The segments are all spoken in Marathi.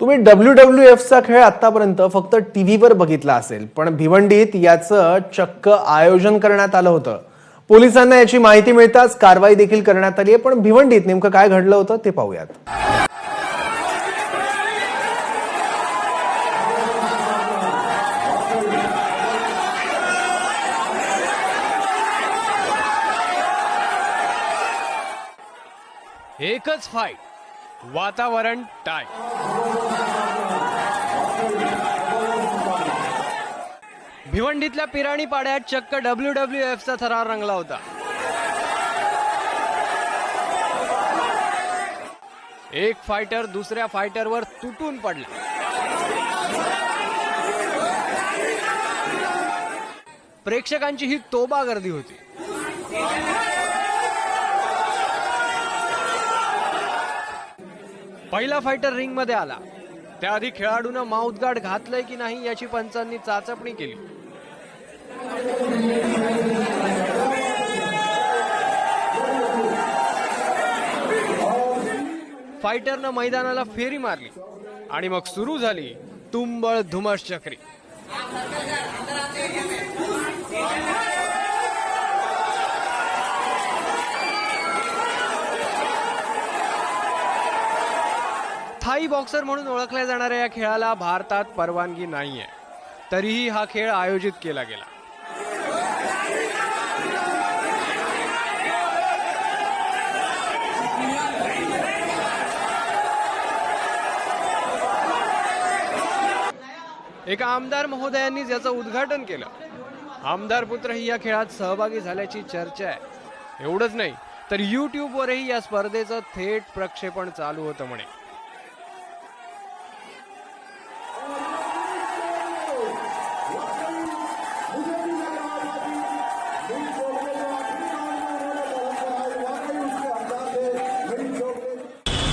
तुम्ही डब्ल्यू डब्ल्यू एफचा खेळ आतापर्यंत फक्त टीव्हीवर बघितला असेल. पण भिवंडीत याचं चक्क आयोजन करण्यात आलं होतं. पोलिसांना याची माहिती मिळताच कारवाई देखील करण्यात आली आहे. पण भिवंडीत नेमकं काय घडलं होतं ते पाहूयात. एकच फाईट वातावरण टाय. भिवंडीतल्या पिराणी पाड्यात चक्क डब्ल्यू डब्ल्यू एफचा थरार रंगला होता. एक फायटर दुसऱ्या फायटरवर तुटून पडला. प्रेक्षकांची ही तोबा गर्दी होती. पहिला फायटर रिंगमध्ये आला. त्याआधी खेळाडूनं माउथगार्ड घातलंय की नाही याची पंचांनी चाचपणी केली. फायटरनं मैदानाला फेरी मारली. आणि मग सुरू झाली तुंबळ धुमश चक्री थाई बॉक्सर म्हणून ओळखल्या जाणाऱ्या या खेळाला भारतात परवानगी नाहीये. तरीही हा खेळ आयोजित केला गेला. एका आमदार महोदयांनीच याचं उद्घाटन केलं. आमदार पुत्रही या खेळात सहभागी झाल्याची चर्चा आहे. एवढंच नाही तर युट्यूबवरही या स्पर्धेचं थेट प्रक्षेपण चालू होतं म्हणे.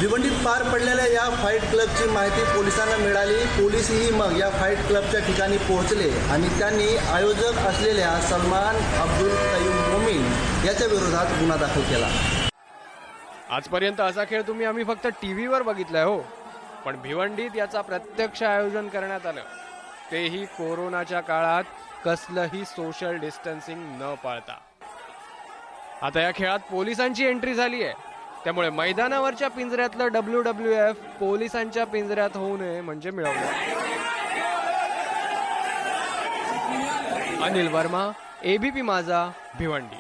भिवंडीत पार पडलेल्या या फाईट क्लबची माहिती पोलिसांना मिळाली. पोलिसही मग या फाईट क्लबच्या ठिकाणी पोहोचले आणि त्यांनी आयोजक असलेल्या सलमान अब्दुल कयूम मोमीन याच्या विरोधात गुन्हा दाखल केला. आजपर्यंत असा खेळ तुम्ही आम्ही फक्त टीव्हीवर बघितलाय हो. पण भिवंडीत याचा प्रत्यक्ष आयोजन करण्यात आलं. तेही कोरोनाच्या काळात कसलंही सोशल डिस्टन्सिंग न पाळता. आता या खेळात पोलिसांची एंट्री झाली आहे त्यामुळे मैदानावरच्या पिंजऱ्यातलं डब्ल्यू डब्ल्यू एफ पोलिसांच्या पिंजऱ्यात होऊ नये म्हणजे मिळवलं. अनिल वर्मा एबीपी माझा भिवंडी.